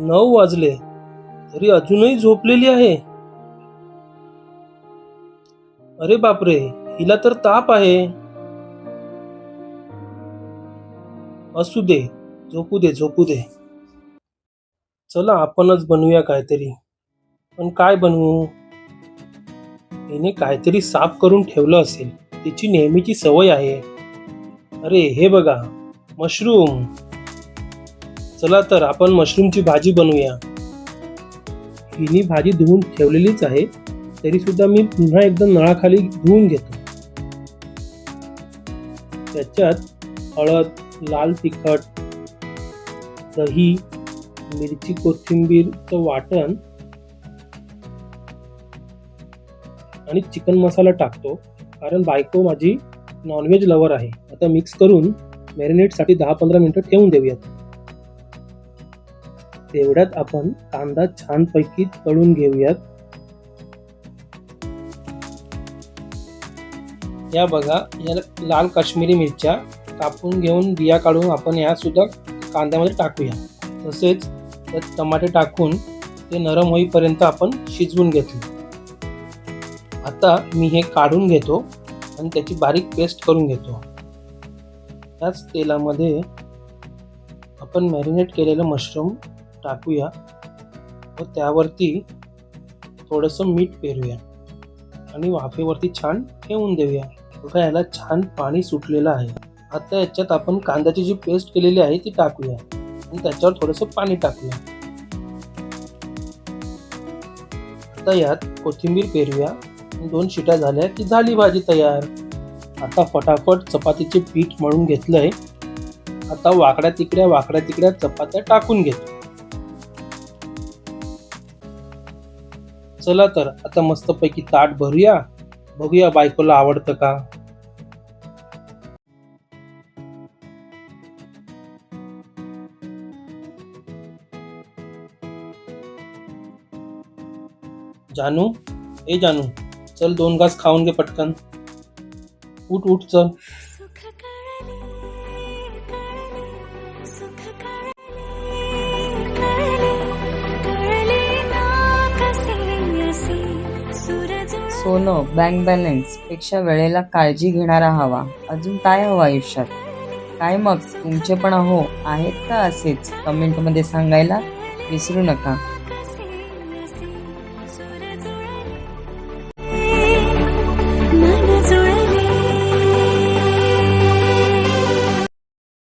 नऊ वाजले. तरी अजूनही झोपलेली आहे. अरे बापरे हिला तर ताप आहे. असू दे झोपू दे झोपू दे. चला आपणच बनवूया काहीतरी. पण काय बनवू? हिने काहीतरी साफ करून ठेवलं असेल. तिची नेहमीची सवय आहे. अरे हे बघा मशरूम. चला तर आपण मशरूमची भाजी बनवूया. हिनी भाजी धुवून ठेवलेलीच आहे तरी सुद्धा मी पुन्हा एकदा नळाखाली धुवून घेतो. त्याच्यात हळद लाल तिखट दही मिरची कोथिंबीरचं वाटण आणि चिकन मसाला टाकतो कारण बायको माझी नॉनव्हेज लवर आहे. आता मिक्स करून मॅरिनेटसाठी दहा पंधरा मिनिटं ठेवून देऊयात. तेवढ्यात आपण कांदा छानपैकी तळून घेऊयात. या बघा या लाल काश्मीरी मिरच्या कापून घेऊन बिया काढून आपण या सुद्धा कांद्यामध्ये टाकूया. तसेच त्यात टमाटे टाकून ते नरम होईपर्यंत आपण शिजवून घेतले. आता मी हे काढून घेतो आणि त्याची बारीक पेस्ट करून घेतो. त्याच तेलामध्ये आपण मॅरिनेट केलेलं मशरूम टाकूया व त्यावरती थोडंसं मीठ पेरूया आणि वाफेवरती छान ठेवून देऊया. बघा याला छान पाणी सुटलेलं आहे. आता याच्यात आपण कांद्याची जी पेस्ट केलेली आहे ती टाकूया आणि त्याच्यावर थोडंसं पाणी टाकूया. आता यात कोथिंबीर पेरूया. दोन शिट्या झाल्या की झाली भाजी तयार. आता फटाफट चपातीचे पीठ मळून घेतलंय. आता वाकड्या तिकड्या वाकड्या तिकड्या चपात्या टाकून घेतो. चला तर आता मस्तपैकी ताट भरूया. बघूया बायकोला आवडतं का? जानू ए जानू चल दोन घास खाऊन घे पटकन. उठ उठ चल. सोनं बँक बॅलन्सपेक्षा वेळेला काळजी घेणारा हवा. अजून काय हवं आयुष्यात? काय मग? तुमचे पण अहो आहेत का असेच? कमेंटमध्ये सांगायला विसरू नका.